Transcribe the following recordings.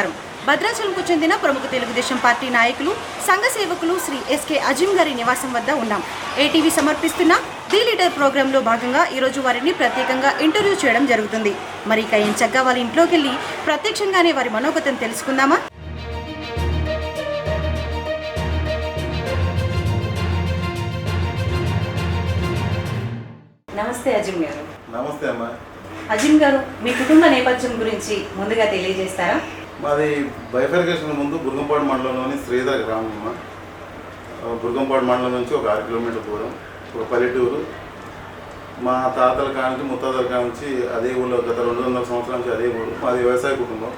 నమస్కారం భద్రాచలంకు చెందిన ప్రముఖ తెలుగుదేశం పార్టీ నాయకులు సంఘ సేవకులు శ్రీ ఎస్కే అజిమ్ గారి నివాసం వద్ద ఉన్నాం. ఏటీవీ సమర్పిస్తున్న ది లీడర్ ప్రోగ్రాంలో భాగంగా ఈరోజు వారిని ప్రత్యేకంగా ఇంటర్వ్యూ చేయడం జరుగుతుంది. మరి ఇక ఏం చక్కగా వాళ్ళ ఇంట్లోకి వెళ్ళి ప్రత్యక్షంగానే వారి మనోగతం తెలుసుకుందామా? నమస్తే అజిమ్ గారు. నమస్తే అమ్మా. అజిమ్ గారు మీ కుటుంబ నేపథ్యం గురించి ముందుగా తెలియజేస్తారా? మాది బైఫర్కేషన్ ముందు బుర్గంపాడు మండలంలోని శ్రీధర్ గ్రామం. అమ్మ బుర్గంపాడు మండలం నుంచి ఒక ఆరు కిలోమీటర్ దూరం ఒక పల్లెటూరు. మా తాతల కానించి ముత్తాతల కానించి అదే ఊళ్ళో గత రెండు వందల సంవత్సరాల నుంచి అదే ఊరు. మాది వ్యవసాయ కుటుంబం.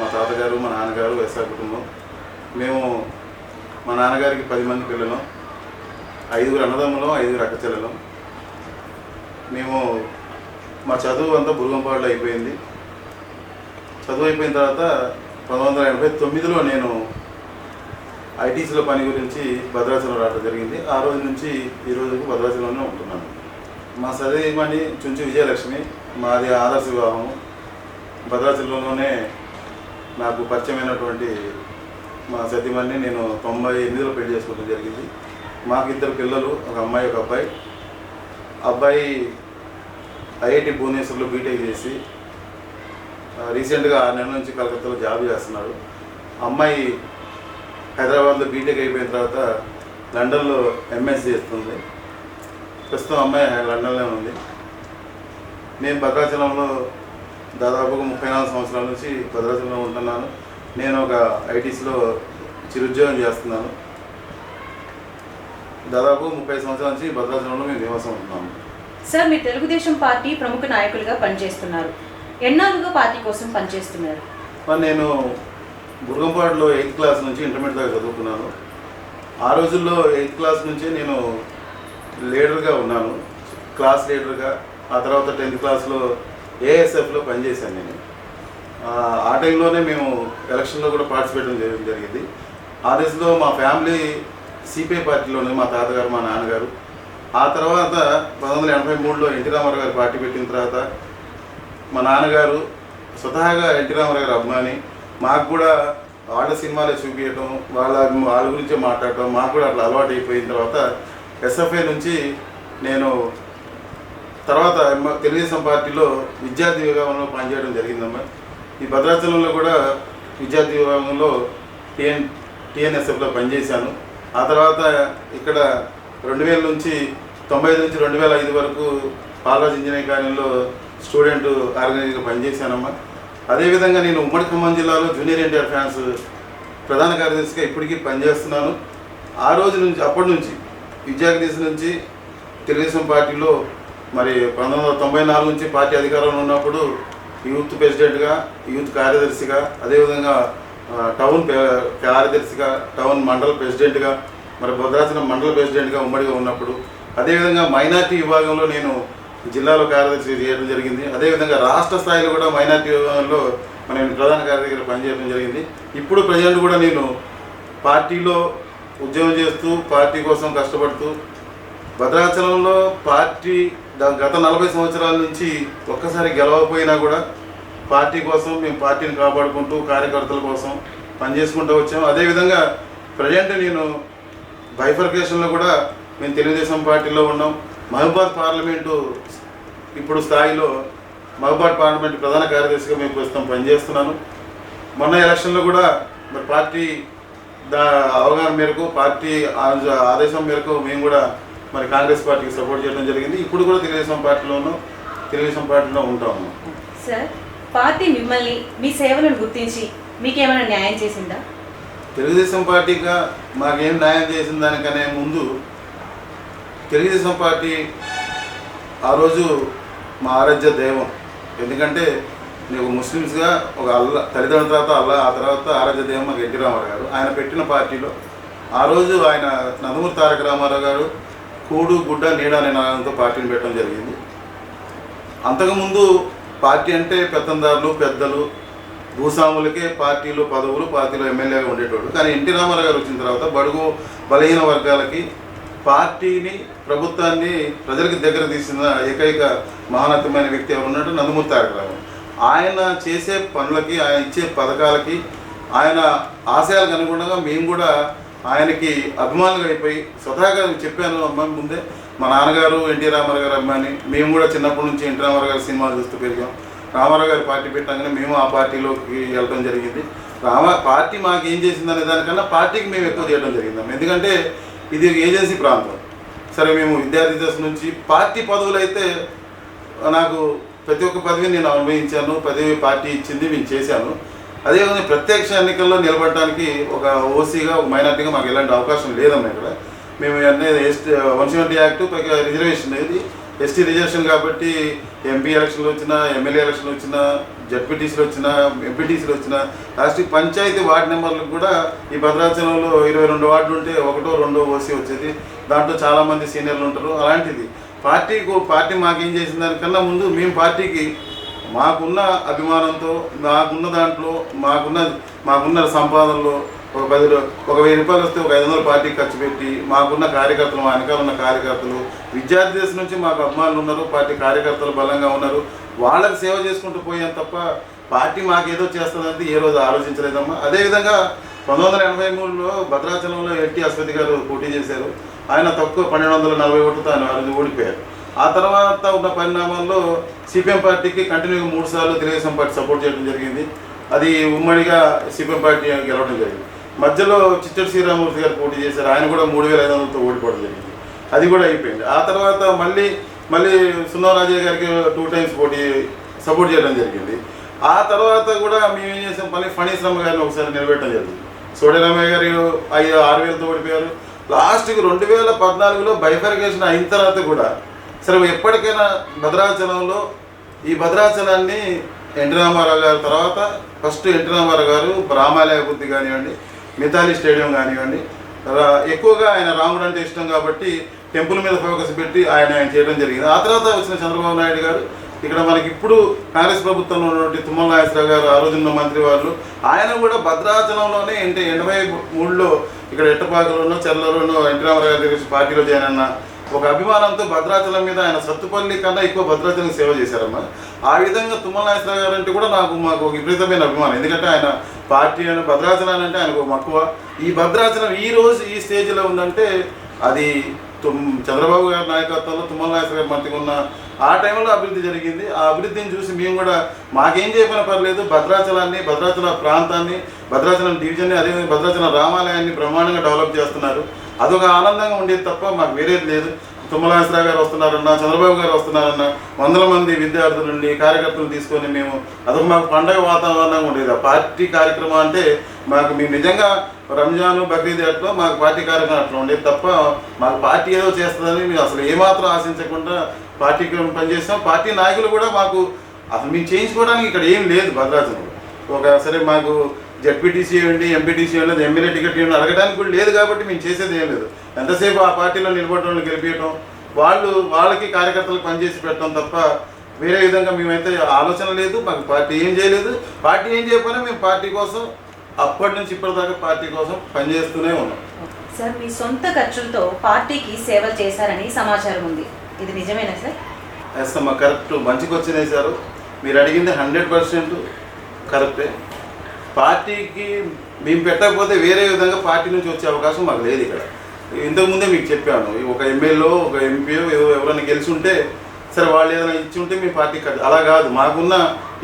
మా తాతగారు మా నాన్నగారు వ్యవసాయ కుటుంబం. మేము మా నాన్నగారికి పది మంది పిల్లలు. ఐదుగురు అన్నదమ్ములం ఐదుగురు అక్క చెల్లెలం మేము మా చదువు అంతా బురుగంపాడులో అయిపోయింది. చదువు అయిపోయిన తర్వాత పంతొమ్మిది వందల ఎనభై తొమ్మిదిలో నేను ఐటీసీలో పని గురించి భద్రాచలం రావడం జరిగింది. ఆ రోజు నుంచి ఈ రోజుకు భద్రాచలంలోనే ఉంటున్నాను. మా చదివమని చుంచి విజయలక్ష్మి మాది ఆదర్శ వివాహం. భద్రాచలంలోనే నాకు పరిచయమైనటువంటి మా సతీమణిని నేను తొంభై ఎనిమిదిలో పెళ్ళి చేసుకోవడం జరిగింది. మాకు ఇద్దరు పిల్లలు ఒక అమ్మాయి ఒక అబ్బాయి. అబ్బాయి ఐఐటి భువనేశ్వర్లో బీటెక్ చేసి రీసెంట్గా ఆరు నెలల నుంచి కలకత్తాలో జాబ్ చేస్తున్నాడు అమ్మాయి హైదరాబాద్లో బీటెక్ అయిపోయిన తర్వాత లండన్లో ఎంఎస్ చేస్తుంది. ప్రస్తుతం అమ్మాయి లండన్లో ఉంది. నేను భద్రాచలంలో దాదాపుగా ముప్పై నాలుగు సంవత్సరాల నుంచి భద్రాచలంలో ఉంటున్నాను. నేను ఒక ఐటీసీలో చిరుద్యోగం చేస్తున్నాను. దాదాపు ముప్పై సంవత్సరాల నుంచి భద్రాచలంలో మేము నివాసం ఉంటున్నాము. సార్ మీరు తెలుగుదేశం పార్టీ ప్రముఖ నాయకులుగా పనిచేస్తున్నారు. ఎన్నాళ్ళుగా పార్టీ కోసం పనిచేస్తున్నారు? మరి నేను బుర్గంపాడులో ఎయిత్ క్లాస్ నుంచి ఇంటర్మీడియట్ దాకా చదువుకున్నాను. ఆ రోజుల్లో ఎయిత్ క్లాస్ నుంచి నేను లీడర్గా ఉన్నాను. క్లాస్ లీడర్గా ఆ తర్వాత టెన్త్ క్లాస్లో ఏఎస్ఎఫ్లో పనిచేశాను నేను. ఆ, ఆ టైంలోనే మేము ఎలక్షన్లో కూడా పార్టిసిపేట్ చేయడం జరిగింది. ఆ దశలో మా ఫ్యామిలీ సిపిఐ పార్టీలోనే మా తాతగారు మా నాన్నగారు. ఆ తర్వాత పంతొమ్మిది వందల ఎనభై మూడులో ఎన్టీ రామారావు గారు పార్టీ పెట్టిన తర్వాత మా నాన్నగారు స్వతహాగా ఎన్టీ రామారావు గారు అభిమాని. మాకు కూడా వాళ్ళ సినిమాలే చూపించడం వాళ్ళ వాళ్ళ గురించే మాట్లాడటం మాకు కూడా అట్లా అలవాటు అయిపోయిన తర్వాత ఎస్ఎఫ్ఐ నుంచి నేను తర్వాత తెలుగుదేశం పార్టీలో విద్యార్థి విభాగంలో పనిచేయడం జరిగిందమ్మా. ఈ భద్రాచలంలో కూడా విద్యార్థి విభాగంలో టిఎన్ టిఎన్ఎస్ఎఫ్లో పనిచేశాను. ఆ తర్వాత ఇక్కడ రెండు వేల నుంచి తొంభై ఐదు నుంచి రెండు వేల ఐదు వరకు పాల్రాజ్ ఇంజనీరింగ్ కాలేజీలో స్టూడెంట్ ఆర్గనైజర్గా పనిచేశానమ్మా. అదేవిధంగా నేను ఉమ్మడి ఖమ్మం జిల్లాలో జూనియర్ ఎన్టీఆర్ ఫ్యాన్స్ ప్రధాన కార్యదర్శిగా ఇప్పటికీ పనిచేస్తున్నాను. ఆ రోజు నుంచి అప్పటి నుంచి విద్యార్థి నుంచి తెలుగుదేశం పార్టీలో మరి పంతొమ్మిది వందల తొంభై నాలుగు నుంచి పార్టీ అధికారంలో ఉన్నప్పుడు యూత్ ప్రెసిడెంట్గా యూత్ కార్యదర్శిగా అదేవిధంగా టౌన్ కార్యదర్శిగా టౌన్ మండల ప్రెసిడెంట్గా మరి భద్రాచలం మండల ప్రెసిడెంట్గా ఉమ్మడిగా ఉన్నప్పుడు అదేవిధంగా మైనార్టీ విభాగంలో నేను జిల్లాలో కార్యదర్శి చేయడం జరిగింది. అదేవిధంగా రాష్ట్ర స్థాయిలో కూడా మైనార్టీ విభాగంలో నేను ప్రధాన కార్యదర్శిగా పనిచేయడం జరిగింది. ఇప్పుడు ప్రజెంట్ కూడా నేను పార్టీలో ఉద్యోగం చేస్తూ పార్టీ కోసం కష్టపడుతూ భద్రాచలంలో పార్టీ గత నలభై సంవత్సరాల నుంచి ఒక్కసారి గెలవకపోయినా కూడా పార్టీ కోసం మేము పార్టీని కాపాడుకుంటూ కార్యకర్తల కోసం పనిచేసుకుంటూ వచ్చాము అదేవిధంగా ప్రజెంట్ నేను బైఫర్కేషన్లో కూడా మేము తెలుగుదేశం పార్టీలో ఉన్నాం. మహబాద్ పార్లమెంటు ఇప్పుడు స్థాయిలో మహబాద్ పార్లమెంట్ ప్రధాన కార్యదర్శిగా మేము ప్రస్తుతం పనిచేస్తున్నాను. మొన్న ఎలక్షన్లో కూడా మరి పార్టీ దా అవగాహన మేరకు పార్టీ ఆదేశం మేరకు మేము కూడా మరి కాంగ్రెస్ పార్టీకి సపోర్ట్ చేయడం జరిగింది. ఇప్పుడు కూడా తెలుగుదేశం పార్టీలోనూ తెలుగుదేశం పార్టీలో ఉంటాము సార్ పార్టీ మిమ్మల్ని మీ సేవలను గుర్తించి మీకేమైనా న్యాయం చేసిందా? తెలుగుదేశం పార్టీగా మాకేం న్యాయం చేసిన దానికనే ముందు తెలుగుదేశం పార్టీ ఆ రోజు మా ఆరాధ్య దైవం. ఎందుకంటే నేను ఒక ముస్లిమ్స్గా ఒక అల్లా తల్లిదండ్రుల తర్వాత అల్లా ఆ తర్వాత ఆరాధ్య దైవం మాకు ఎన్టీ రామారావు గారు. ఆయన పెట్టిన పార్టీలో ఆ రోజు ఆయన నందమూరి తారక రామారావు గారు కూడు గుడ్డ నీడ అనే నాదంతో పార్టీని పెట్టడం జరిగింది. అంతకుముందు పార్టీ అంటే పెత్తందారులు పెద్దలు భూస్వాములకే పార్టీలు పదవులు పార్టీలో ఎమ్మెల్యేగా ఉండేటోడు కానీ ఎన్టీ రామారావు గారు వచ్చిన తర్వాత బడుగు బలహీన వర్గాలకి పార్టీని ప్రభుత్వాన్ని ప్రజలకు దగ్గర తీసిన ఏకైక మహానతమైన వ్యక్తి ఎవరు ఉన్నట్టు నందమూరి తారక రామారావు ఆయన చేసే పనులకి ఆయన ఇచ్చే పథకాలకి ఆయన ఆశయాలకు అనుగుణంగా మేము కూడా ఆయనకి అభిమానులు అయిపోయి స్వతహాగా చెప్పాను అమ్మాయి ముందే మా నాన్నగారు ఎన్టీ రామారావు గారు అమ్మాయిని మేము కూడా చిన్నప్పటి నుంచి ఎన్టీ రామారావు గారి సినిమాలు చూస్తూ పెరిగాం. రామారావు గారు పార్టీ పెట్టగానే మేము ఆ పార్టీలోకి వెళ్ళడం జరిగింది. రామ పార్టీ మాకు ఏం చేసిందనే దానికన్నా పార్టీకి మేము ఎక్కువ చేయడం జరిగింది ఎందుకంటే ఇది ఏజెన్సీ ప్రాంతం. సరే మేము విద్యార్థి దశ నుంచి పార్టీ పదవులు అయితే నాకు ప్రతి ఒక్క పదవిని నేను అనుభవించాను పదవి పార్టీ ఇచ్చింది మేము చేశాను. అదేవిధంగా ప్రత్యక్ష ఎన్నికల్లో నిలబడటానికి ఒక ఓసీగా ఒక మైనార్టీగా మాకు ఎలాంటి అవకాశం లేదమ్మా ఇక్కడ. మేము అనేది ST one seventy act reservation అనేది ఎస్టీ రిజర్వేషన్ కాబట్టి ఎంపీ ఎలక్షన్లు వచ్చినా ఎమ్మెల్యే ఎలక్షన్లు వచ్చినా జడ్పీటీసీలు వచ్చినా ఎంపీటీసీలు వచ్చినా లాస్ట్ పంచాయతీ వార్డు నెంబర్లకు కూడా ఈ భద్రాచలంలో ఇరవై రెండు వార్డులు ఉంటే ఒకటో రెండో ఓసీ వచ్చేది. దాంట్లో చాలామంది సీనియర్లు ఉంటారు. అలాంటిది పార్టీకు పార్టీ మాకేం చేసిన దానికన్నా ముందు మేము పార్టీకి మాకున్న అభిమానంతో మాకున్న దాంట్లో మాకున్న మాకున్న సంపాదనలో ఒక పది ఒక వెయ్యి రూపాయలు వస్తే ఒక ఐదు వందల పార్టీకి ఖర్చు పెట్టి మాకున్న కార్యకర్తలు మా వెనకాల ఉన్న కార్యకర్తలు విద్యార్థి దశ నుంచి మాకు అభిమానులు ఉన్నారు పార్టీ కార్యకర్తలు బలంగా ఉన్నారు. వాళ్ళకి సేవ చేసుకుంటూ పోయాం తప్ప పార్టీ మాకేదో చేస్తుందంటే ఏ రోజు ఆలోచించలేదమ్మా. అదేవిధంగా పంతొమ్మిది వందల ఎనభై మూడులో భద్రాచలంలో ఎన్టీ అశ్వతి గారు పోటీ చేశారు. ఆయన తక్కువ పన్నెండు వందల నలభై ఓటుతో ఆయన రోజు ఓడిపోయారు. ఆ తర్వాత ఉన్న పరిణామాల్లో సిపిఎం పార్టీకి కంటిన్యూగా మూడు సార్లు తెలుగుదేశం పార్టీ సపోర్ట్ చేయడం జరిగింది. అది ఉమ్మడిగా సిపిఎం పార్టీ గెలవడం జరిగింది. మధ్యలో చిత్తడి శ్రీరామూర్తి గారు పోటీ చేశారు. ఆయన కూడా మూడు వేల ఐదు వందలతో ఓడిపోవడం జరిగింది. అది కూడా అయిపోయింది. ఆ తర్వాత మళ్ళీ మళ్ళీ సున్నారాజయ్య గారికి టూ టైమ్స్ పోటీ సపోర్ట్ చేయడం జరిగింది. ఆ తర్వాత కూడా మేము ఏం చేసాం? పని ఫణీశ్రమ గారిని ఒకసారి నిలబెట్టడం జరిగింది. సోడరామయ్య గారు ఐదు ఆరు వేలతో ఓడిపోయారు. లాస్ట్కి రెండు వేల పద్నాలుగులో బైఫర్గేషన్ అయిన తర్వాత కూడా సరే ఎప్పటికైనా భద్రాచలంలో ఈ భద్రాచలాన్ని ఎన్టీ రామారావు గారి తర్వాత ఫస్ట్ ఎన్టీ రామారావు గారు రామాలయ బుద్ధి కానివ్వండి మిథాలి స్టేడియం కానివ్వండి. ఎక్కువగా ఆయన రాముడు అంటే ఇష్టం కాబట్టి టెంపుల్ మీద ఫోకస్ పెట్టి ఆయన ఆయన చేయడం జరిగింది. ఆ తర్వాత వచ్చిన చంద్రబాబు నాయుడు గారు ఇక్కడ మనకి ఇప్పుడు కాంగ్రెస్ ప్రభుత్వంలో ఉన్నటువంటి తుమ్మల నాగేశ్వరరావు గారు ఆ రోజున్న మంత్రి వాళ్ళు ఆయన కూడా భద్రాచలంలోనే అంటే ఎనభై మూడులో ఇక్కడ ఎట్టపాకలోనో చెర్లలోనో ఎన్టీ రామారావు గారి దగ్గర పార్టీలో జాయిన్ ఒక అభిమానంతో భద్రాచలం మీద ఆయన సత్తుపల్లి కన్నా ఎక్కువ భద్రాచలం సేవ చేశారమ్మా. ఆ విధంగా తుమ్మల నాగేశ్వరరావు గారు అంటే కూడా నాకు మాకు ఒక విపరీతమైన అభిమానం. ఎందుకంటే ఆయన పార్టీ అని భద్రాచలం అంటే ఆయనకు ఒక మక్కువ. ఈ భద్రాచలం ఈ రోజు ఈ స్టేజ్లో ఉందంటే అది తుమ్ చంద్రబాబు గారి నాయకత్వంలో తుమ్మల నాయకు గారి మంత్రిగా ఉన్న ఆ టైంలో అభివృద్ధి జరిగింది. ఆ అభివృద్ధిని చూసి మేము కూడా మాకేం చేయకపోయినా పర్లేదు. భద్రాచలాన్ని భద్రాచల ప్రాంతాన్ని భద్రాచలం డివిజన్ని అదేవిధంగా భద్రాచలం రామాలయాన్ని బ్రహ్మాండంగా డెవలప్ చేస్తున్నారు. అదొక ఆనందంగా ఉండేది తప్ప మాకు వేరేది లేదు. తుమ్మలాశ్వరరావు గారు వస్తున్నారన్న చంద్రబాబు గారు వస్తున్నారన్న వందల మంది విద్యార్థుల నుండి కార్యకర్తలు తీసుకొని మేము అదొక మాకు పండగ వాతావరణంగా ఉండేది. ఆ పార్టీ కార్యక్రమం అంటే మాకు మేము నిజంగా రంజాన్ బక్రీద్ అట్లా మాకు పార్టీ కార్యక్రమం అట్లా ఉండేది తప్ప మాకు పార్టీ ఏదో చేస్తుందని మేము అసలు ఏమాత్రం ఆశించకుండా పార్టీకి పనిచేస్తాం. పార్టీ నాయకులు కూడా మాకు అసలు మేము చేయించుకోవడానికి ఇక్కడ ఏం లేదు భద్రాచలం. ఒక సరే మాకు జడ్పీటీసీ ఇవ్వండి ఎంపీటీసీ ఇవ్వండి ఎమ్మెల్యే టికెట్ ఇవ్వండి అడగడానికి కూడా లేదు కాబట్టి మేము చేసేది ఏం లేదు. ఎంతసేపు ఆ పార్టీలో నిలబడటం గెలిపించడం వాళ్ళు వాళ్ళకి కార్యకర్తలకు పనిచేసి పెట్టడం తప్ప వేరే విధంగా మేమైతే ఆలోచన లేదు మాకు పార్టీ ఏం చేయలేదు. పార్టీ ఏం చేయకపోయినా మేము పార్టీ కోసం అప్పటి నుంచి ఇప్పటిదాకా పార్టీ కోసం పనిచేస్తూనే ఉన్నాం. సార్ మీ సొంత ఖర్చులతో పార్టీకి సేవలు చేశారని సమాచారం ఉంది. ఇది నిజమేనా సార్? ఎస్ అమ్మ కరెక్ట్. మంచికి వచ్చినాయి సార్. మీరు అడిగింది హండ్రెడ్ పర్సెంట్ కరెక్టే. పార్టీకి మేము పెట్టకపోతే వేరే విధంగా పార్టీ నుంచి వచ్చే అవకాశం మాకు లేదు ఇక్కడ. ఇంతకుముందే మీకు చెప్పాను ఒక ఎమ్మెల్యే ఒక ఎంపీఓ ఎవరైనా గెలిచి ఉంటే సరే వాళ్ళు ఏదైనా ఇచ్చి ఉంటే మీ పార్టీ కట్ అలా కాదు. మాకున్న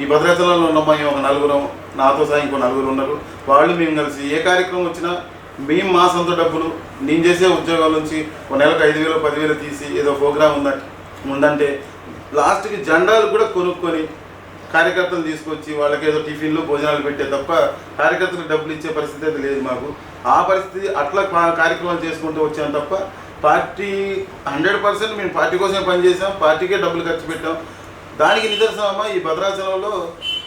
ఈ భద్రాచలంలో ఉన్న మేము ఒక నలుగురం నాతో సహా ఇంకో నలుగురు ఉన్నారు. వాళ్ళు మేము కలిసి ఏ కార్యక్రమం వచ్చినా మేము మా సొంత డబ్బులు నేను చేసే ఉద్యోగాల నుంచి ఒక నెలకు ఐదు వేలు పదివేలు తీసి ఏదో ప్రోగ్రామ్ ఉందంటే ఉందంటే లాస్ట్కి జెండాలు కూడా కొనుక్కొని కార్యకర్తలు తీసుకొచ్చి వాళ్ళకి ఏదో టిఫిన్లు భోజనాలు పెట్టే తప్ప కార్యకర్తలకు డబ్బులు ఇచ్చే పరిస్థితి అయితే లేదు మాకు. ఆ పరిస్థితి అట్లా కా- కార్యక్రమాలు చేసుకుంటూ వచ్చాం తప్ప పార్టీ హండ్రెడ్ పర్సెంట్ మేము పార్టీ కోసమే పనిచేసాం పార్టీకే డబ్బులు ఖర్చు పెట్టాం. దానికి నిదర్శనం అమ్మా ఈ భద్రాచలంలో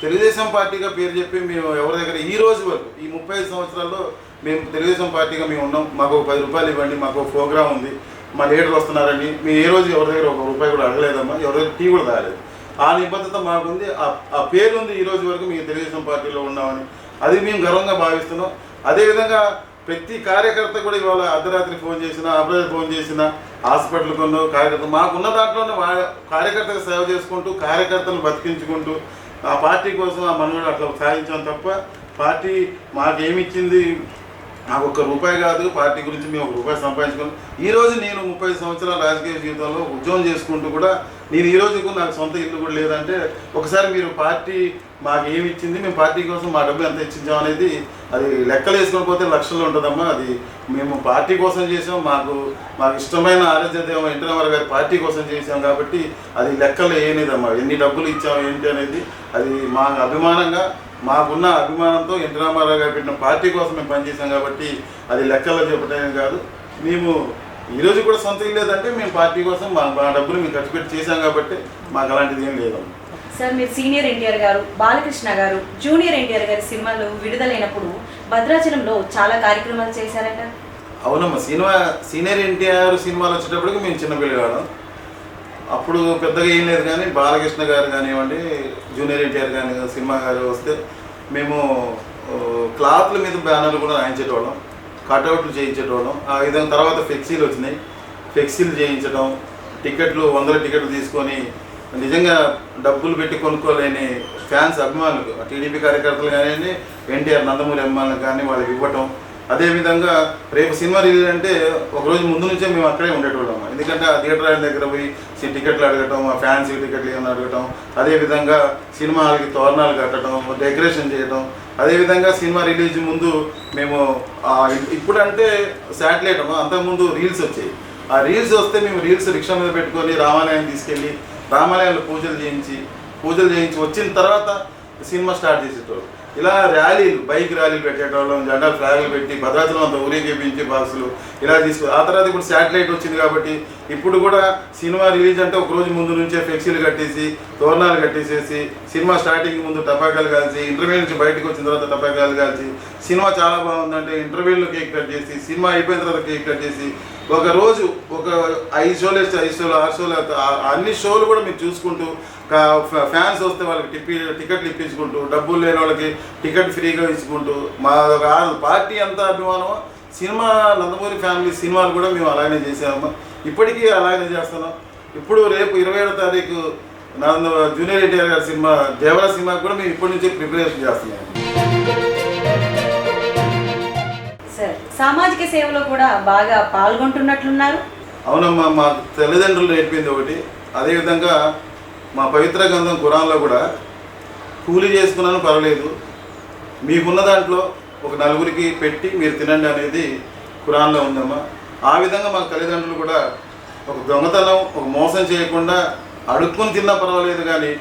తెలుగుదేశం పార్టీగా పేరు చెప్పి మేము ఎవరి దగ్గర ఈ రోజు వరకు ఈ ముప్పై ఐదు సంవత్సరాల్లో మేము తెలుగుదేశం పార్టీగా మేము ఉన్నాం. మాకు ఒక పది రూపాయలు ఇవ్వండి మాకు ప్రోగ్రామ్ ఉంది మా లీడర్లు వస్తున్నారండి మేము ఏ రోజు ఎవరి దగ్గర ఒక రూపాయి కూడా అడగలేదమ్మా ఎవరి దగ్గర టీ కూడా తాగలేదు. ఆ నిబద్ధత మాకుంది. ఆ- ఆ పేరు ఉంది ఈ రోజు వరకు మేము తెలుగుదేశం పార్టీలో ఉన్నామని. అది మేము గర్వంగా భావిస్తున్నాం. అదేవిధంగా ప్రతి కార్యకర్త కూడా ఇవాళ అర్ధరాత్రి ఫోన్ చేసినా అర్ధరాత్రి ఫోన్ చేసినా హాస్పిటల్ కొను కార్యకర్త మాకున్న దాంట్లోనే వా- కార్యకర్తకు సేవ చేసుకుంటూ కార్యకర్తలు బతికించుకుంటూ ఆ పార్టీ కోసం ఆ మనవాడు అట్లా సాధించాం తప్ప పార్టీ మాకేమిచ్చింది? నాకు ఒక్క రూపాయి కాదు. పార్టీ గురించి మేము ఒక రూపాయి సంపాదించుకున్నాం. ఈరోజు నేను ముప్పై సంవత్సరాల రాజకీయ జీవితంలో ఉద్యోగం చేసుకుంటూ కూడా నేను ఈ రోజుకు నాకు సొంత ఇల్లు కూడా లేదంటే ఒకసారి మీరు పార్టీ మాకు ఏమి ఇచ్చింది మేము పార్టీ కోసం మా డబ్బు ఎంత ఇచ్చించాం అనేది అది లెక్కలు వేసుకొని పోతే లక్షల్లో ఉంటుందమ్మా. అది మేము పార్టీ కోసం చేసాం మాకు మాకు ఇష్టమైన ఆరాధ్య దేవం గారి పార్టీ కోసం చేసాం కాబట్టి అది లెక్కలు వేయలేదమ్మా. ఎన్ని డబ్బులు ఇచ్చాం ఏంటి అనేది అది మా అభిమానంగా మాకున్న అభిమానంతో ఎన్టీ రామారావు గారు పెట్టిన పార్టీ కోసం మేము పనిచేసాం కాబట్టి అది లెక్కల్లో చెప్పడమే కాదు. మేము ఈరోజు కూడా సొంత ఇల్లు లేదంటే మేము పార్టీ కోసం మా మా డబ్బులు మేము ఖర్చు పెట్టి చేసాం కాబట్టి మాకు అలాంటిది ఏం లేదమ్మా సార్ మీరు సీనియర్ ఎన్టీఆర్ గారు బాలకృష్ణ గారు జూనియర్ ఎన్టీఆర్ గారి సినిమాలు విడుదలైనప్పుడు భద్రాచలంలో చాలా కార్యక్రమాలు చేశారట. అవునమ్మా సినిమా సీనియర్ ఎన్టీఆర్ సినిమాలు వచ్చేటప్పటికి మేము చిన్న పిల్లగాడు అప్పుడు పెద్దగా ఏం లేదు కానీ బాలకృష్ణ గారు కానివ్వండి జూనియర్ ఎన్టీఆర్ కానీ సినిమా గారు వస్తే మేము క్లాత్ల మీద బ్యానర్లు కూడా రాయించేటోళ్ళం. కట్అవుట్లు చేయించేటోళ్ళం. ఆ విధంగా తర్వాత ఫ్లెక్సీలు వచ్చినాయి. ఫ్లెక్సీలు చేయించడం టికెట్లు వందల టికెట్లు తీసుకొని నిజంగా డబ్బులు పెట్టి కొనుక్కోలేని ఫ్యాన్స్ అభిమానులు టీడీపీ కార్యకర్తలు కానివ్వండి ఎన్టీఆర్ నందమూరి అభిమానులకు కానీ వాళ్ళకి ఇవ్వటం అదేవిధంగా రేపు సినిమా రిలీజ్ అంటే ఒకరోజు ముందు నుంచే మేము అక్కడే ఉండేటోళ్ళం. ఎందుకంటే ఆ థియేటర్ ఆయన దగ్గర పోయి టికెట్లు అడగటం ఆ ఫ్యాన్సీ టికెట్లు ఏమైనా అడగటం అదేవిధంగా సినిమా హాల్కి తోరణాలు కట్టడం డెకరేషన్ చేయడం అదేవిధంగా సినిమా రిలీజ్ ముందు మేము ఇప్పుడంటే శాటిలైట్ అంతకుముందు రీల్స్ వచ్చాయి ఆ రీల్స్ వస్తే మేము రీల్స్ రిక్షా మీద పెట్టుకొని రామాలయం తీసుకెళ్ళి రామాలయంలో పూజలు చేయించి పూజలు చేయించి వచ్చిన తర్వాత సినిమా స్టార్ట్ చేసేటోళ్ళు. ఇలా ర్యాలీలు బైక్ ర్యాలీలు పెట్టేటోళ్ళం జెండా ఫ్లాగులు పెట్టి భద్రాచలం అంతా ఊరేగించి బాక్సులు ఇలా తీసుకు ఆ తర్వాత ఇప్పుడు శాటిలైట్ వచ్చింది కాబట్టి ఇప్పుడు కూడా సినిమా రిలీజ్ అంటే ఒక రోజు ముందు నుంచే ఫ్లెక్సీలు కట్టేసి తోరణాలు కట్టేసేసి సినిమా స్టార్టింగ్ ముందు టపాకాయలు కాల్చి ఇంటర్వ్యూ నుంచి బయటకు వచ్చిన తర్వాత టపాకాయలు కాల్చి సినిమా చాలా బాగుందంటే ఇంటర్వ్యూలో కేక్ కట్ చేసి సినిమా అయిపోయిన తర్వాత కేక్ కట్ చేసి ఒక రోజు ఒక ఐదు షోలు వేస్తే ఐదు షోలు ఆరు షోలు అన్ని షోలు కూడా మీరు చూసుకుంటూ ఫ్యాన్స్ వస్తే వాళ్ళకి టిప్పి టికెట్లు ఇప్పించుకుంటూ డబ్బులు లేని వాళ్ళకి టికెట్ ఫ్రీగా ఇచ్చుకుంటూ మా ఒక పార్టీ ఎంత అభిమానమో? సినిమా నందమూరి ఫ్యామిలీ సినిమాలు కూడా మేము అలాగే చేసామమ్మా ఇప్పటికీ అలాగే చేస్తున్నాం. ఇప్పుడు రేపు ఇరవై ఏడో తారీఖు నంద జూనియర్ ఎన్టీఆర్ గారి సినిమా దేవరా సినిమాకి కూడా మేము ఇప్పటి నుంచే ప్రిపరేషన్ చేస్తున్నాం. సార్ సామాజిక సేవలో కూడా బాగా పాల్గొంటున్నట్లున్నారు? అవునమ్మా మా తల్లిదండ్రులు నేర్పింది ఒకటి. అదేవిధంగా మా పవిత్ర గ్రంథం కురాన్లో కూడా కూలీ చేసుకున్నాను పర్వాలేదు. మీకున్న దాంట్లో ఒక నలుగురికి పెట్టి మీరు తినండి అనేది కురాన్లో ఉందమ్మా. ఆ విధంగా మా తల్లిదండ్రులు కూడా ఒక దొంగతనం ఒక మోసం చేయకుండా అడుక్కొని తిన్నా పర్వాలేదు కానీ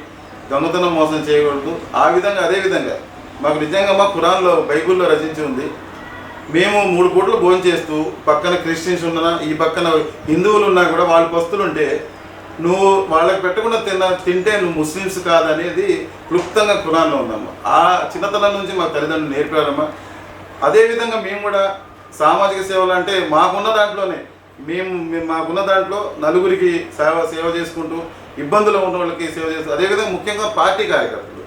దొంగతనం మోసం చేయకూడదు. ఆ విధంగా అదే విధంగా మాకు నిజంగా మా కురాన్లో బైబిల్లో రచించి ఉంది. మేము మూడు పూటలు భోజనం చేస్తూ పక్కన క్రిస్టియన్స్ ఉన్నా ఈ పక్కన హిందువులు ఉన్నా కూడా వాళ్ళ పస్తులు ఉంటే నువ్వు వాళ్ళకి పెట్టకుండా తిన్న తింటే నువ్వు ముస్లిమ్స్ కాదనేది క్లుప్తంగా కురాన్లో ఉందమ్మా. ఆ చిన్నతనం నుంచి మా తల్లిదండ్రులు నేర్పారమ్మా. అదేవిధంగా మేము కూడా సామాజిక సేవలు అంటే మాకున్న దాంట్లోనే మేము మేము మాకున్న దాంట్లో నలుగురికి సేవ సేవ చేసుకుంటూ ఇబ్బందులు ఉన్న వాళ్ళకి సేవ చేస్తూ అదేవిధంగా ముఖ్యంగా పార్టీ కార్యకర్తలు.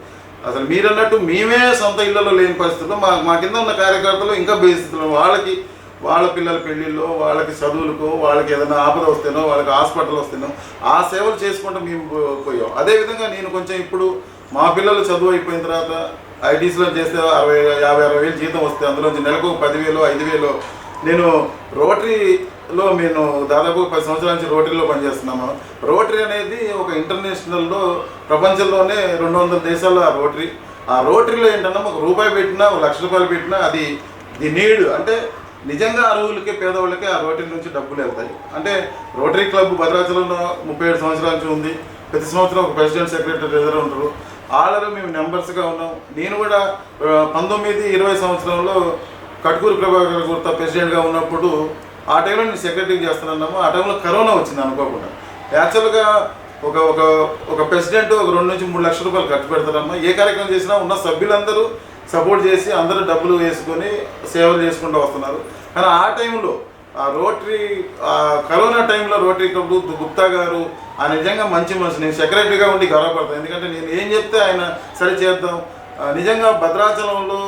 అసలు మీరన్నట్టు మేమే సొంత ఇళ్ళలో లేని పరిస్థితుల్లో మా మా కింద ఉన్న కార్యకర్తలు ఇంకా బేసిస్తులు వాళ్ళకి వాళ్ళ పిల్లల పెళ్ళిళ్ళు వాళ్ళకి చదువులకు వాళ్ళకి ఏదైనా ఆపద వస్తేనో వాళ్ళకి హాస్పిటల్ వస్తేనో ఆ సేవలు చేసుకుంటూ మేము పోయాం. అదేవిధంగా నేను కొంచెం ఇప్పుడు మా పిల్లలు చదువు అయిపోయిన తర్వాత ఐటీసీలో చేస్తే అరవై యాభై అరవై వేలు జీతం వస్తే అందులో నెలకు పదివేలు ఐదు వేలు. నేను రోటరీలో నేను దాదాపు పది సంవత్సరాల నుంచి రోటరీలో పనిచేస్తున్నాను. రోటరీ అనేది ఒక ఇంటర్నేషనల్లో ప్రపంచంలోనే రెండు వందల దేశాల్లో ఆ రోటరీ. ఆ రోటరీలో ఏంటన్నా ఒక రూపాయి పెట్టినా ఒక లక్ష రూపాయలు పెట్టినా అది ది నీడ్. అంటే నిజంగా అర్హులకి పేదవాళ్ళకి ఆ రోటరీ నుంచి డబ్బులు వెళ్తాయి అంటే రోటరీ క్లబ్ భద్రాచలంలో ముప్పై ఏడు సంవత్సరాల నుంచి ఉంది. ప్రతి సంవత్సరం ఒక ప్రెసిడెంట్ సెక్రటరీ ఎదురు ఉంటారు. ఆల్రెడీ మేము మెంబర్స్గా ఉన్నాం. నేను కూడా పంతొమ్మిది ఇరవై సంవత్సరంలో కట్కూరు ప్రభాకర్ గుర్త ప్రెసిడెంట్గా ఉన్నప్పుడు ఆ టైంలో నేను సెక్రటరీ చేస్తున్నాము ఆ టైంలో కరోనా వచ్చింది అనుకోకుండా. యాక్చువల్గా ఒక ఒక ఒక ప్రెసిడెంట్ ఒక రెండు నుంచి మూడు లక్షల రూపాయలు ఖర్చు పెడతారమ్మా. ఏ కార్యక్రమం చేసినా ఉన్న సభ్యులందరూ సపోర్ట్ చేసి అందరూ డబ్బులు వేసుకొని సేవలు చేసుకుంటూ వస్తున్నారు. కానీ ఆ టైంలో ఆ రోటరీ ఆ కరోనా టైంలో రోటరీ క్లబ్ గుప్తా గారు ఆ నిజంగా మంచి మనిషి. నేను సెక్రటరీగా ఉండి గర్వపడతాను ఎందుకంటే నేను ఏం చెప్తే ఆయన సరి చేద్దాం. నిజంగా భద్రాచలంలో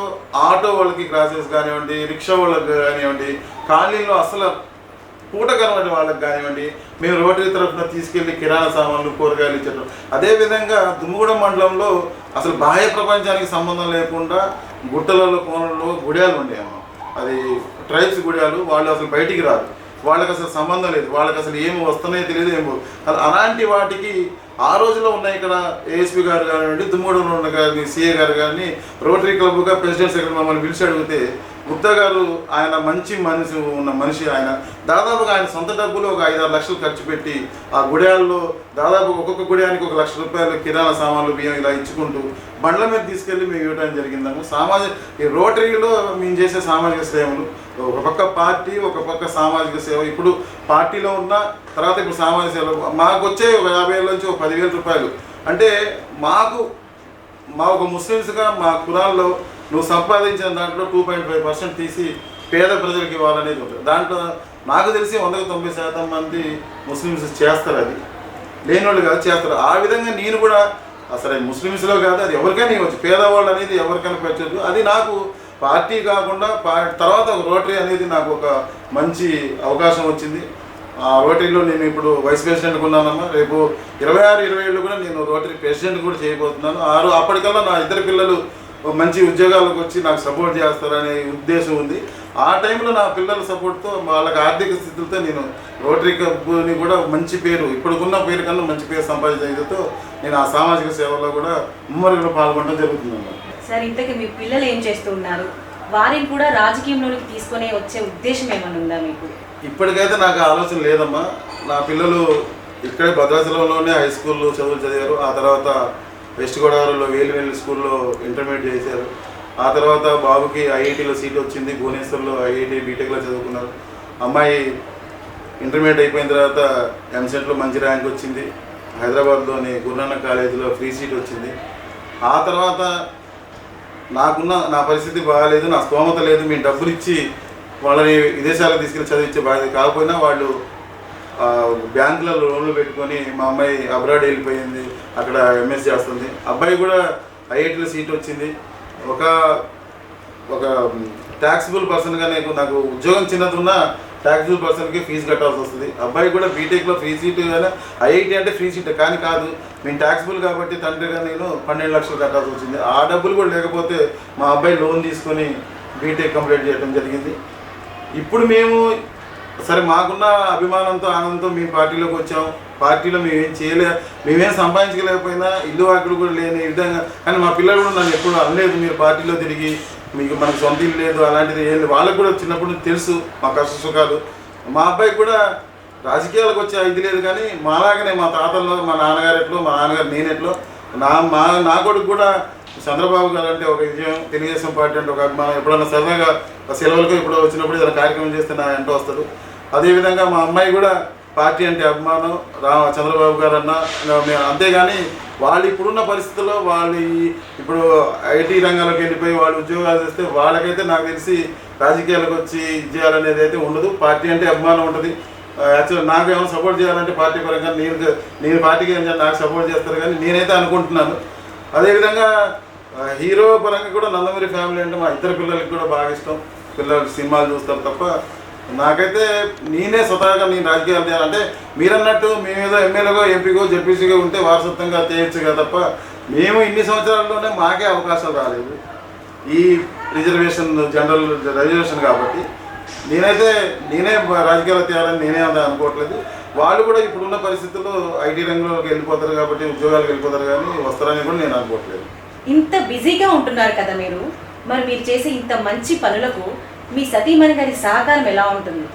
ఆటో వాళ్ళకి క్రాసెస్ కానివ్వండి రిక్షా వాళ్ళకి కానివ్వండి ఖాళీలో అసలు పూట కనబడి వాళ్ళకి కానివ్వండి మేము రోటరీ తరఫున తీసుకెళ్ళి కిరాణా సామాన్లు కూరగాయలు ఇచ్చడం అదేవిధంగా దుమ్ముగూడెం మండలంలో అసలు బాహ్య ప్రపంచానికి సంబంధం లేకుండా గుట్టలలో కోనల్లో గుడియాలు ఉండేమో అది ట్రైబ్స్ గుడియాలు వాళ్ళు అసలు బయటికి రాదు వాళ్ళకి అసలు సంబంధం లేదు. వాళ్ళకి అసలు ఏమి వస్తున్నాయో తెలియదు ఏమో అలాంటి వాటికి ఆ రోజులో ఉన్న ఇక్కడ ఏఎస్పీ గారు కానివ్వండి దుమ్మూడలో ఉన్న గారిని సీఏ గారు కానీ రోటరీ క్లబ్గా ప్రెసిడెంట్ సెక్రటరీ మమ్మల్ని పిలిచి అడిగితే గుప్తా గారు ఆయన మంచి మనిషి ఉన్న మనిషి ఆయన. దాదాపుగా ఆయన సొంత డబ్బులు ఒక ఐదారు లక్షలు ఖర్చు పెట్టి ఆ గుడియాల్లో దాదాపు ఒక్కొక్క గుడియానికి ఒక లక్ష రూపాయలు కిరాణా సామాన్లు బియ్యం ఇలా ఇచ్చుకుంటూ బండ్ల మీద తీసుకెళ్ళి మేము ఇవ్వడం జరిగిందాము సామాజిక ఈ రోటరీలో మేము చేసే సామాజిక సేవలు ఒక పక్క పార్టీ ఒక పక్క సామాజిక సేవ. ఇప్పుడు పార్టీలో ఉన్న తర్వాత ఇప్పుడు సామాజిక సేవ మాకు వచ్చే ఒక యాభై వేల నుంచి ఒక పదివేల రూపాయలు. అంటే మాకు మా ఒక ముస్లిమ్స్గా మా కులాల్లో నువ్వు సంపాదించిన దాంట్లో టూ పాయింట్ ఫైవ్ పర్సెంట్ తీసి పేద ప్రజలకు ఇవ్వాలనేది ఉంటుంది. దాంట్లో నాకు తెలిసి వందకు తొంభై శాతం మంది ముస్లిమ్స్ చేస్తారు అది. లేని వాళ్ళు కాదు చేస్తారు. ఆ విధంగా నేను కూడా అసలు ముస్లిమ్స్లో కాదు అది ఎవరికైనా ఇవ్వచ్చు. పేదవాళ్ళు అనేది ఎవరికైనా పెట్టచ్చు అది నాకు పార్టీ కాకుండా తర్వాత ఒక రోటరీ అనేది నాకు ఒక మంచి అవకాశం వచ్చింది. ఆ రోటరీలో నేను ఇప్పుడు వైస్ ప్రెసిడెంట్ ఉన్నానమ్మా. రేపు ఇరవై ఆరు ఇరవై ఏళ్ళు కూడా నేను రోటరీ ప్రెసిడెంట్ కూడా చేయబోతున్నాను. ఆరు అప్పటికల్లా నా ఇద్దరు పిల్లలు మంచి ఉద్యోగాలకు వచ్చి నాకు సపోర్ట్ చేస్తారనే ఉద్దేశం ఉంది. ఆ టైంలో నా పిల్లల సపోర్ట్తో వాళ్ళకి ఆర్థిక స్థితులతో నేను రోటరీ క్లబ్ని కూడా మంచి పేరు ఇప్పుడున్న పేరు కన్నా మంచి పేరు సంపాదించడంతో నేను ఆ సామాజిక సేవలో కూడా ముమ్మరిగా పాల్గొనడం జరుగుతుందన్నమాట. సార్ ఇంతకీ మీ పిల్లలు ఏం చేస్తూ ఉన్నారు? వారిని కూడా రాజకీయంలోనికి తీసుకొని వచ్చే ఉద్దేశం ఏమైనా ఉందా మీకు? ఇప్పటికైతే నాకు ఆలోచన లేదమ్మా. నా పిల్లలు ఇక్కడే భద్రాచలంలోనే హై స్కూల్లో చదువులు చదివారు. ఆ తర్వాత వెస్ట్ గోదావరిలో వేలు స్కూల్లో ఇంటర్మీడియట్ చేశారు. ఆ తర్వాత బాబుకి ఐఐటీలో సీట్ వచ్చింది భువనేశ్వర్లో ఐఐటి బీటెక్లో చదువుకున్నారు. అమ్మాయి ఇంటర్మీడియట్ అయిపోయిన తర్వాత ఎంసెట్లో మంచి ర్యాంక్ వచ్చింది. హైదరాబాద్లోని గురునాన్న కాలేజీలో ఫ్రీ సీట్ వచ్చింది. ఆ తర్వాత నాకున్న నా పరిస్థితి బాగాలేదు నా స్తోమత లేదు మేము డబ్బులు ఇచ్చి వాళ్ళని విదేశాలకు తీసుకెళ్ళి చదివించే బాధ్యత కాకపోయినా వాళ్ళు బ్యాంకులలో లోన్లు పెట్టుకొని మా అమ్మాయి అబ్రాడ్ వెళ్ళిపోయింది అక్కడ ఎంఎస్ చేస్తుంది. అబ్బాయి కూడా ఐఐటీలో సీట్ వచ్చింది. ఒక ఒక ట్యాక్సిబుల్ పర్సన్గా నాకు నాకు ఉద్యోగం చిన్నదున్నా ట్యాక్సిబుల్ పర్సన్కి ఫీజు కట్టాల్సి వస్తుంది. అబ్బాయి కూడా బీటెక్లో ఫ్రీ సీట్ కానీ ఐఐటీ అంటే ఫ్రీ సీట్ కానీ కాదు. మేము ట్యాక్సిబుల్ కాబట్టి తండ్రిగా నేను పన్నెండు లక్షలు కట్టాల్సి వచ్చింది. ఆ డబ్బులు కూడా లేకపోతే మా అబ్బాయి లోన్ తీసుకొని బీటెక్ కంప్లీట్ చేయడం జరిగింది. ఇప్పుడు మేము సరే మాకున్న అభిమానంతో ఆనందంతో మీ పార్టీలోకి వచ్చాం. పార్టీలో మేమేం చేయలే మేమేం సంపాదించలేకపోయినా ఇల్లు వాకిలు కూడా లేని విధంగా. కానీ మా పిల్లలు కూడా నన్ను ఎప్పుడు అనలేదు మీరు పార్టీలో తిరిగి మీకు మనకు సొంత ఇల్లు లేదు అలాంటిది ఏం వాళ్ళకు కూడా చిన్నప్పుడు తెలుసు మా కష్ట సుఖాలు. మా అబ్బాయికి కూడా రాజకీయాలకు వచ్చే ఇది లేదు కానీ మాలాగనే మా తాతల్లో మా నాన్నగారు ఎట్లో మా నాన్నగారు నేనెట్లో నా మా నా కొడుకు కూడా చంద్రబాబు గారు అంటే ఒక విజయం తెలుగుదేశం పార్టీ అంటే ఒక అభిమానం. ఎప్పుడన్నా సరదాగా సెలవులకు ఇప్పుడు వచ్చినప్పుడు ఏదైనా కార్యక్రమం చేస్తే నా ఎంట వస్తాడు అదేవిధంగా మా అమ్మాయి కూడా పార్టీ అంటే అభిమానం. రా చంద్రబాబు గారు అన్న మేము అంతేగాని వాళ్ళు ఇప్పుడున్న పరిస్థితుల్లో వాళ్ళు ఇప్పుడు ఐటీ రంగంలోకి వెళ్ళిపోయి వాళ్ళు ఉద్యోగాలు చేస్తే వాళ్ళకైతే నాకు తెలిసి రాజకీయాలకు వచ్చి ఇది చేయాలనేది అయితే ఉండదు. పార్టీ అంటే అభిమానం ఉంటుంది. యాక్చువల్ నాకు ఏమైనా సపోర్ట్ చేయాలంటే పార్టీ పరంగా నేను నేను పార్టీకి ఏం నాకు సపోర్ట్ చేస్తారు కానీ నేనైతే అనుకుంటున్నాను. అదేవిధంగా హీరో పరంగా కూడా నందమూరి ఫ్యామిలీ అంటే మా ఇద్దరు పిల్లలకి కూడా బాగా ఇష్టం. పిల్లలు సినిమాలు చూస్తారు తప్ప నాకైతే నేనే స్వతహాగా నేను రాజకీయాలు చేయాలి. అంటే మీరన్నట్టు మేమేదో ఎమ్మెల్యేగో ఎంపీగో జెడ్పీసీగా ఉంటే వారసత్వంగా చేయొచ్చుగా తప్ప మేము ఇన్ని సంవత్సరాల్లోనే మాకే అవకాశాలు రాలేదు. ఈ రిజర్వేషన్ జనరల్ రిజర్వేషన్ కాబట్టి నేనైతే నేనే రాజకీయాలు తీయాలని నేనే అనుకోవట్లేదు. వాళ్ళు కూడా ఇప్పుడున్న పరిస్థితుల్లో ఐటీ రంగంలోకి వెళ్ళిపోతారు కాబట్టి ఉద్యోగాలకు వెళ్ళిపోతారు కానీ వస్తారని కూడా నేను అనుకోవట్లేదు. ఇంత బిజీగా ఉంటున్నారు కదా మీరు? మరి మీరు చేసే ఇంత మంచి పనులకు మీ సతీమణి గారి సహకారం ఎలా ఉంటుంది?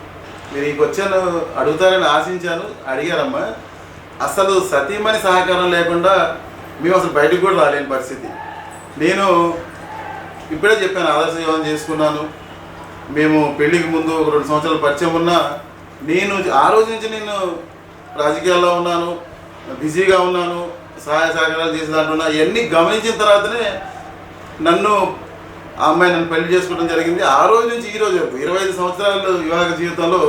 మీరు ఈ క్వశ్చన్ అడుగుతారని ఆశించాను. అడిగారమ్మా. అసలు సతీమణి సహకారం లేకుండా మేము అసలు బయటకు కూడా రాలేని పరిస్థితి. నేను ఇప్పుడే చెప్పాను ఆదర్శ యోగం చేసుకున్నాను. మేము పెళ్ళికి ముందు ఒక రెండు సంవత్సరాలు పరిచయం ఉన్నా నేను ఆ రోజు నుంచి నేను రాజకీయాల్లో ఉన్నాను బిజీగా ఉన్నాను. సహాయ సహకారాలు చేసిన దాంట్లో ఇవన్నీ గమనించిన తర్వాతనే నన్ను ఆ అమ్మాయి నన్ను పెళ్ళి చేసుకోవడం జరిగింది. ఆ రోజు నుంచి ఈ రోజు వరకు ఇరవై ఐదు సంవత్సరాలు వివాహ జీవితంలో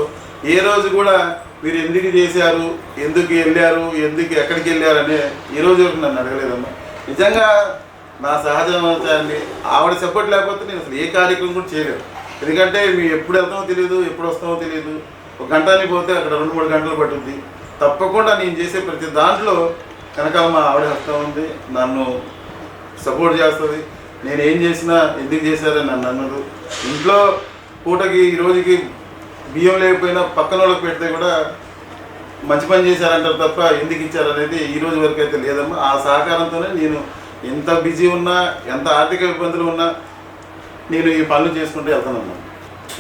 ఏ రోజు కూడా మీరు ఎందుకు చేశారు ఎందుకు వెళ్ళారు ఎందుకు ఎక్కడికి వెళ్ళారు అనే ఈ రోజు వరకు నన్ను అడగలేదమ్మా. నిజంగా నా సహజమవుతాయండి ఆవిడ సపోర్ట్ లేకపోతే నేను అసలు ఏ కార్యక్రమం కూడా చేయలేదు. ఎందుకంటే మేము ఎప్పుడు వెళ్తామో తెలియదు ఎప్పుడు వస్తామో తెలియదు. ఒక గంటని పోతే అక్కడ రెండు మూడు గంటలు పట్టుద్ది. తప్పకుండా నేను చేసే ప్రతి దాంట్లో వెనకాల మా ఆవిడ హస్తం ఉంది. నన్ను సపోర్ట్ చేస్తుంది. నేను ఏం చేసినా ఎందుకు చేశారని నన్ను అన్నది. ఇంట్లో పూటకి ఈ రోజుకి బియ్యం లేకపోయినా పక్కన వాళ్ళకి పెడితే కూడా మంచి పని చేశారంటారు తప్ప ఎందుకు ఇచ్చారనేది ఈ రోజు వరకు అయితే లేదమ్మా. ఆ సహకారంతోనే నేను ఎంత బిజీ ఉన్నా ఎంత ఆర్థిక ఇబ్బందులు ఉన్నా నేను ఈ పనులు చేసుకుంటూ వెళ్తానమ్మా.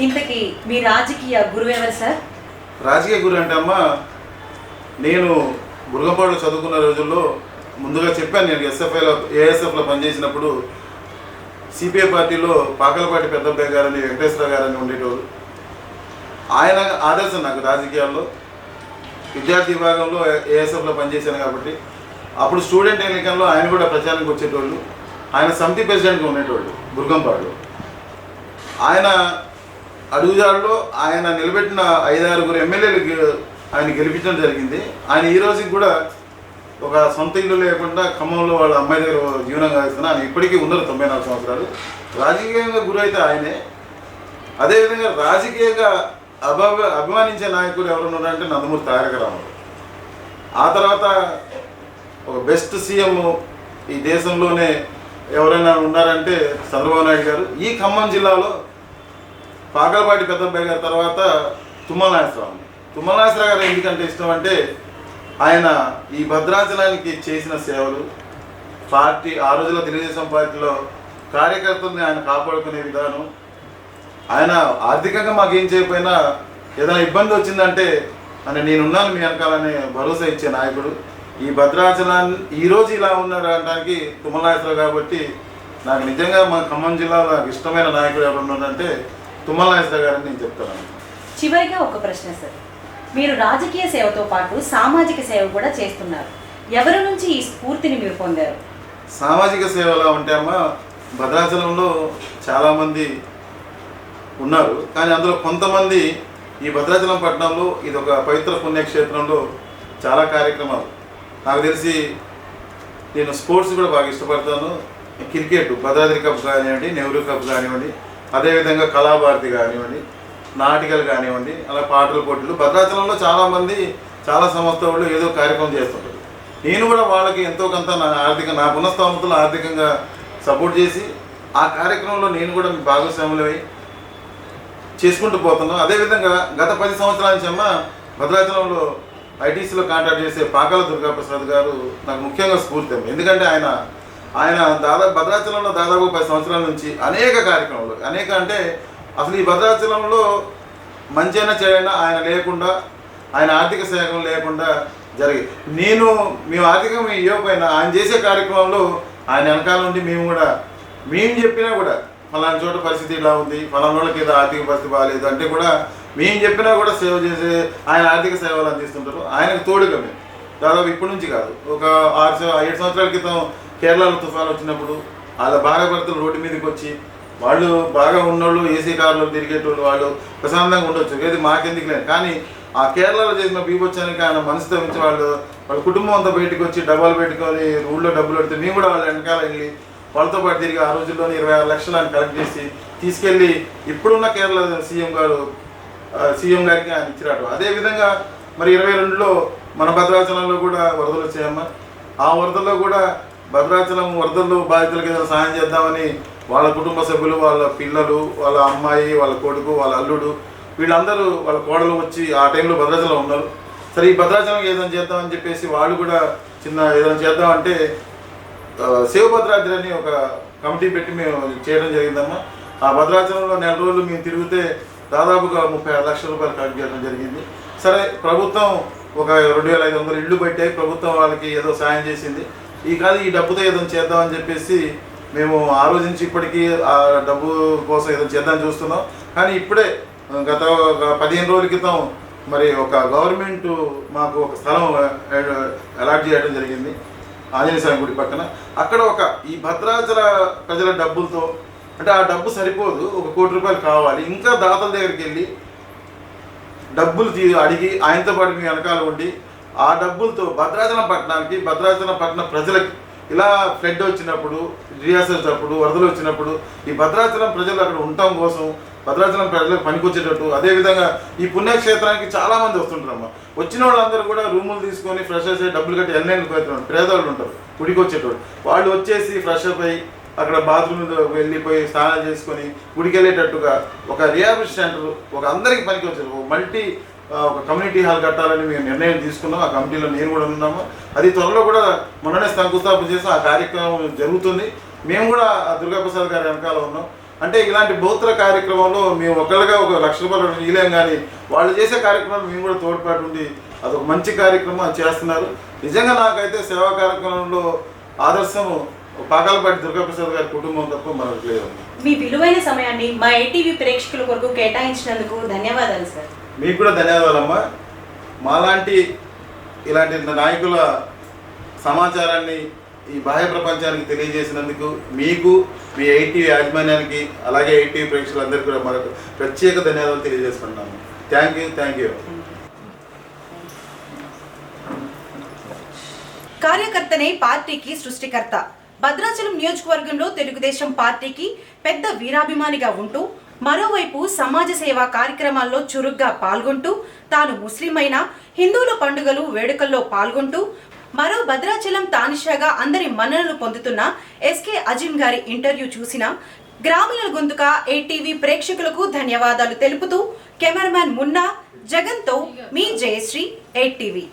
ఇంతకీ మీ రాజకీయ గురువు ఎవరు సార్? రాజకీయ గురి అంటే అమ్మ నేను బురగపాడులో చదువుకున్న రోజుల్లో ముందుగా చెప్పాను నేను ఎస్ఎఫ్ఐలో ఏఎస్ఎఫ్లో పనిచేసినప్పుడు సిపిఐ పార్టీలో పాకలపాటి పెద్దబ్బాయి గారని వెంకటేశ్వర గారని ఉండేటోడు ఆయన ఆదర్శం నాకు రాజకీయాల్లో. విద్యార్థి విభాగంలో ఏఎస్ఎఫ్లో పనిచేశాను కాబట్టి. అప్పుడు స్టూడెంట్ ఎన్నికల్లో ఆయన కూడా ప్రచారానికి వచ్చేటోళ్ళు. ఆయన సమితి ప్రెసిడెంట్గా ఉండేటోళ్ళు బుర్గంపాడులో ఆయన అడుగుజాడలో ఆయన నిలబెట్టిన ఐదారుగురు ఎమ్మెల్యేలు ఆయన గెలిపించడం జరిగింది. ఆయన ఈ రోజుకి కూడా ఒక సొంత ఇల్లు లేకుండా ఖమ్మంలో వాళ్ళ అమ్మాయి దగ్గర జీవనం కాగిస్తున్నా ఆయన ఇప్పటికీ ఉన్నారు తొంభై నాలుగు సంవత్సరాలు. రాజకీయంగా గురైతే ఆయనే. అదేవిధంగా రాజకీయంగా అభవ అభిమానించే నాయకులు ఎవరు ఉన్నారంటే నందమూరి తారక రామారావు. ఆ తర్వాత ఒక బెస్ట్ సీఎం ఈ దేశంలోనే ఎవరైనా ఉన్నారంటే చంద్రబాబు నాయుడు గారు. ఈ ఖమ్మం జిల్లాలో పాకలపాటి పెద్దబ్బాయి గారి తర్వాత తుమ్మల నాగేశ్వరరావు. తుమ్మలాసరా గారు ఎందుకంటే ఇష్టం అంటే ఆయన ఈ భద్రాచలానికి చేసిన సేవలు పార్టీ ఆ రోజుల్లో తెలుగుదేశం పార్టీలో కార్యకర్తల్ని ఆయన కాపాడుకునే విధానం ఆయన ఆర్థికంగా మాకు ఏం చేయకపోయినా ఏదైనా ఇబ్బంది వచ్చిందంటే అని నేనున్నాను మీ వెనకాలనే భరోసా ఇచ్చే నాయకుడు. ఈ భద్రాచలాన్ని ఈ రోజు ఇలా ఉన్నారు అనడానికి తుమ్మలాసరావు కాబట్టి నాకు నిజంగా మా ఖమ్మం జిల్లాలో నాకు ఇష్టమైన నాయకుడు ఎవరు ఉన్నారంటే తుమ్మలాసరావు గారని నేను చెప్తాను చివరిగా ఒక ప్రశ్న సార్. మీరు రాజకీయ సేవతో పాటు సామాజిక సేవ కూడా చేస్తున్నారు. ఎవరి నుంచి ఈ స్ఫూర్తిని మీరు పొందారు? సామాజిక సేవలో ఉంటే అమ్మ భద్రాచలంలో చాలామంది ఉన్నారు. కానీ అందులో కొంతమంది ఈ భద్రాచలం పట్టణంలో ఇది ఒక పవిత్ర పుణ్యక్షేత్రంలో చాలా కార్యక్రమాలు. నాకు తెలిసి నేను స్పోర్ట్స్ కూడా బాగా ఇష్టపడతాను. క్రికెట్ భద్రాద్రి కప్ కానివ్వండి నెహ్రూ కప్ కానివ్వండి అదేవిధంగా కళాభారతి కానివ్వండి నాటికలు కానివ్వండి అలా పాటలు పోటీలు. భద్రాచలంలో చాలామంది చాలా సంస్థ వాళ్ళు ఏదో కార్యక్రమం చేస్తుంటారు. నేను కూడా వాళ్ళకి ఎంతో కొంత నా ఆర్థిక నా స్తోమతలు ఆర్థికంగా సపోర్ట్ చేసి ఆ కార్యక్రమంలో నేను కూడా భాగస్వాములై చేసుకుంటూ పోతున్నాం. అదేవిధంగా గత పది సంవత్సరాల నుంచి అమ్మ భద్రాచలంలో ఐటీసీలో కాంటాక్ట్ చేసే పాకాల దుర్గాప్రసాద్ గారు నాకు ముఖ్యంగా స్ఫూర్తి ఎందుకంటే ఆయన ఆయన దాదాపు భద్రాచలంలో దాదాపు పది సంవత్సరాల నుంచి అనేక కార్యక్రమాలు అనేక అంటే అసలు ఈ భద్రాచలంలో మంచైనా చేయైనా ఆయన లేకుండా ఆయన ఆర్థిక సేవలు లేకుండా జరిగి నేను మేము ఆర్థికంగా ఇవ్వకపోయినా ఆయన చేసే కార్యక్రమంలో ఆయన వెనకాల నుండి మేము కూడా మేము చెప్పినా కూడా ఫలానా చోట పరిస్థితి ఇలా ఉంది ఫలానా వాళ్ళకి ఏదో ఆర్థిక పరిస్థితి బాగాలేదు అంటే కూడా మేము చెప్పినా కూడా సేవ చేసే ఆయన ఆర్థిక సేవలు అందిస్తుంటారు. ఆయనకు తోడుగా మేము. దాదాపు ఇప్పటి నుంచి కాదు. ఒక ఆరు ఏడు సంవత్సరాల క్రితం కేరళలో తుఫాన్ వచ్చినప్పుడు వాళ్ళ భార్యాభర్తలు రోడ్డు మీదకి వచ్చి వాళ్ళు బాగా ఉన్నోళ్ళు ఏసీ కార్లో తిరిగేటోళ్ళు వాళ్ళు ప్రశాంతంగా ఉండొచ్చు. ఏది మాకెందుకు లేదు. కానీ ఆ కేరళలో చేసిన బీభత్సానికి ఆయన మనసు తవ్వించి వాళ్ళు వాళ్ళ కుటుంబం అంతా బయటకు వచ్చి డబ్బాలు పెట్టుకొని ఊళ్ళో డబ్బులు పెడితే మేము కూడా వాళ్ళ వెనకాల వెళ్ళి వాళ్ళతో పాటు తిరిగి ఆ రోజుల్లోనే ఇరవై ఆరు లక్షలు ఆయన కలెక్ట్ చేసి తీసుకెళ్ళి ఇప్పుడున్న కేరళ సీఎం గారు సీఎం గారికి ఆయన ఇచ్చిరాడు అదేవిధంగా మరి ఇరవై రెండులో మన భద్రాచలంలో కూడా వరదలు వచ్చాయమ్మా. ఆ వరదల్లో కూడా భద్రాచలం వరదల్లో బాధితులకి ఏదైనా సహాయం చేద్దామని వాళ్ళ కుటుంబ సభ్యులు వాళ్ళ పిల్లలు వాళ్ళ అమ్మాయి వాళ్ళ కొడుకు వాళ్ళ అల్లుడు వీళ్ళందరూ వాళ్ళ కోడలు వచ్చి ఆ టైంలో భద్రాచలం ఉన్నారు. సరే ఈ భద్రాచలం ఏదైనా చేద్దామని చెప్పేసి వాళ్ళు కూడా చిన్న ఏదైనా చేద్దాం అంటే శివభద్రాద్రి అని ఒక కమిటీ పెట్టి మేము చేయడం జరిగిందమ్మా. ఆ భద్రాచలంలో నెల రోజులు మేము తిరిగితే దాదాపుగా ముప్పై ఆరు లక్షల రూపాయలు కలెక్ట్ చేయడం జరిగింది. సరే ప్రభుత్వం ఒక రెండు వేల ఐదు వందలు ఇళ్ళు పెట్టాయి. ప్రభుత్వం వాళ్ళకి ఏదో సాయం చేసింది. ఈ కాదు ఈ డబ్బుతో ఏదో చేద్దామని చెప్పేసి మేము ఆ రోజు నుంచి ఇప్పటికీ ఆ డబ్బు కోసం ఏదో చేద్దాం చూస్తున్నాం. కానీ ఇప్పుడే గత ఒక పదిహేను రోజుల క్రితం మరి ఒక గవర్నమెంట్ మాకు ఒక స్థలం అలాట్ చేయడం జరిగింది. ఆంజనేయ స్వామి గుడి పక్కన. అక్కడ ఒక ఈ భద్రాచల ప్రజల డబ్బులతో అంటే ఆ డబ్బు సరిపోదు ఒక కోటి రూపాయలు కావాలి. ఇంకా దాతల దగ్గరికి వెళ్ళి డబ్బులు తీ అడిగి ఆయనతో పాటు మీ వెనకాల ఉండి ఆ డబ్బులతో భద్రాచలం పట్టణానికి భద్రాచలం పట్టణ ప్రజలకి ఇలా ఫ్లడ్ వచ్చినప్పుడు రియాసల్స్ అప్పుడు వరదలు వచ్చినప్పుడు ఈ భద్రాచలం ప్రజలు అక్కడ ఉండటం కోసం భద్రాచలం ప్రజలకు పనికొచ్చేటట్టు అదేవిధంగా ఈ పుణ్యక్షేత్రానికి చాలా మంది వస్తుంటారమ్మా. వచ్చిన వాళ్ళందరూ కూడా రూములు తీసుకొని ఫ్రెష్ అయ్యి డబ్బులు కట్టి ఎన్నెందుకు అవుతున్నారు పేదవాళ్ళు ఉంటారు గుడికి వచ్చేటోళ్ళు. వాళ్ళు వచ్చేసి ఫ్రెష్ అప్ అయ్యి అక్కడ బాత్రూమ్ వెళ్ళిపోయి స్నానం చేసుకొని గుడికి వెళ్ళేటట్టుగా ఒక రిహాబిలిటీ సెంటర్ ఒక అందరికి పనికి వచ్చారు మల్టీ ఒక కమ్యూనిటీ హాల్ కట్టాలని మేము నిర్ణయం తీసుకున్నాం. ఆ కమిటీలో నేను కూడా ఉన్నాము. అది త్వరలో కూడా మొన్ననే శంకుస్థాపన చేసి ఆ కార్యక్రమం జరుగుతుంది. మేము కూడా ఆ దుర్గాప్రసాద్ గారి వెనకాల ఉన్నాం. అంటే ఇలాంటి బౌద్ధ కార్యక్రమంలో మేము ఒకళ్ళగా ఒక లక్ష రూపాయలు ఇలేం కానీ వాళ్ళు చేసే కార్యక్రమాలు మేము కూడా తోడ్పాటు ఉండి అదొక మంచి కార్యక్రమం అది చేస్తున్నారు. నిజంగా నాకైతే సేవా కార్యక్రమంలో ఆదర్శం పాకాలపాటి దుర్గాప్రసాద్ గారి కుటుంబం తప్ప మనకు లేదు. మీ విలువైన సమయాన్ని మా ఏటీవీ ప్రేక్షకుల కొరకు కేటాయించినందుకు ధన్యవాదాలు సార్. మీకు కూడా ధన్యవాదాలమ్మా. మాలాంటి ఇలాంటి నాయకుల సమాచారాన్ని ఈ బాహ్య ప్రపంచానికి తెలియజేసినందుకు మీకు మీ ఐటీ యాజమాన్యానికి అలాగే ఐటీ ప్రేక్షకులందరికీ కూడా మనకు ప్రత్యేక ధన్యవాదాలు తెలియజేసుకుంటున్నాము థ్యాంక్ యూ థ్యాంక్ యూ కార్యకర్తనే పార్టీకి సృష్టికర్త. భద్రాచలం నియోజకవర్గంలో తెలుగుదేశం పార్టీకి పెద్ద వీరాభిమానిగా ఉంటూ మరోవైపు సమాజ సేవా కార్యక్రమాల్లో చురుగ్గా పాల్గొంటూ తాను ముస్లిం హిందువుల పండుగలు వేడుకల్లో పాల్గొంటూ మరో భద్రాచలం తానిషాగా అందరి మన్ననలు పొందుతున్న ఎస్కే అజిమ్ గారి ఇంటర్వ్యూ చూసిన గ్రామీణ గొంతుక ఏటీవీ ప్రేక్షకులకు ధన్యవాదాలు తెలుపుతూ కెమెరామ్యాన్ మున్నా జగన్తో మీ జయశ్రీ ఎయిట్ టీవీ